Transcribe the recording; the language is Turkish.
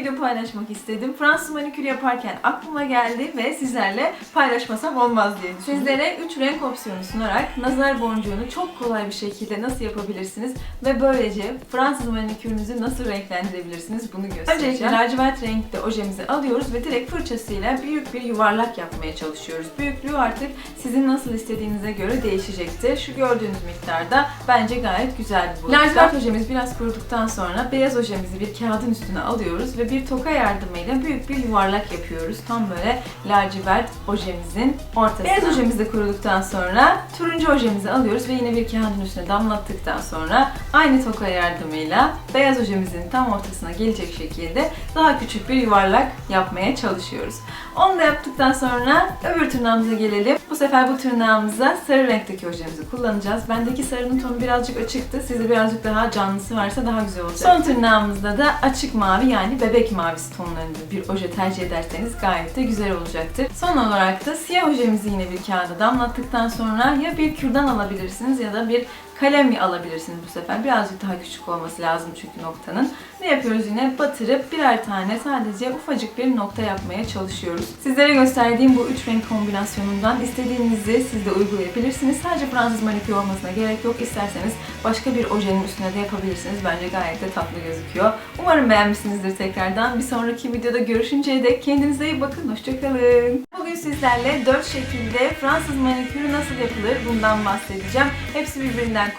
video paylaşmak istedim. Fransız manikür yaparken aklıma geldi ve sizlerle paylaşmasam olmaz diye düşündüm. Sizlere 3 renk opsiyonu sunarak nazar boncuğunu çok kolay bir şekilde nasıl yapabilirsiniz ve böylece Fransız manikürünüzü nasıl renklendirebilirsiniz bunu göstereceğim. Öncelikle lacivert renkte ojemizi alıyoruz ve direkt fırçasıyla büyük bir yuvarlak yapmaya çalışıyoruz. Büyüklüğü artık sizin nasıl istediğinize göre değişecektir. Şu gördüğünüz miktarda bence gayet güzel bir boyutta. Lacivert ojemiz biraz kuruduktan sonra beyaz ojemizi bir kağıdın üstüne alıyoruz ve bir toka yardımıyla büyük bir yuvarlak yapıyoruz. Tam böyle lacivert ojemizin ortasına. Beyaz ojemiz de kuruduktan sonra turuncu ojemizi alıyoruz ve yine bir kağıdın üstüne damlattıktan sonra aynı toka yardımıyla beyaz ojemizin tam ortasına gelecek şekilde daha küçük bir yuvarlak yapmaya çalışıyoruz. Onu da yaptıktan sonra öbür tırnağımıza gelelim. Bu sefer bu tırnağımıza sarı renkteki ojemizi kullanacağız. Bendeki sarının tonu birazcık açıktı. Sizde birazcık daha canlısı varsa daha güzel olacak. Son tırnağımızda da açık mavi yani bebek mavisi tonlarında bir oje tercih ederseniz gayet de güzel olacaktır. Son olarak da siyah ojemizi yine bir kağıda damlattıktan sonra ya bir kürdan alabilirsiniz ya da bir kalem alabilirsiniz bu sefer. Birazcık daha küçük olması lazım çünkü noktanın. Ne yapıyoruz yine? Batırıp birer tane sadece ufacık bir nokta yapmaya çalışıyoruz. Sizlere gösterdiğim bu üç renk kombinasyonundan istediğinizi siz de uygulayabilirsiniz. Sadece Fransız manikür olmasına gerek yok. İsterseniz başka bir ojenin üstüne de yapabilirsiniz. Bence gayet de tatlı gözüküyor. Umarım beğenmişsinizdir tekrardan. Bir sonraki videoda görüşünceye dek kendinize iyi bakın. Hoşçakalın. Bugün sizlerle 4 şekilde Fransız manikürü nasıl yapılır bundan bahsedeceğim. Hepsi birbirinden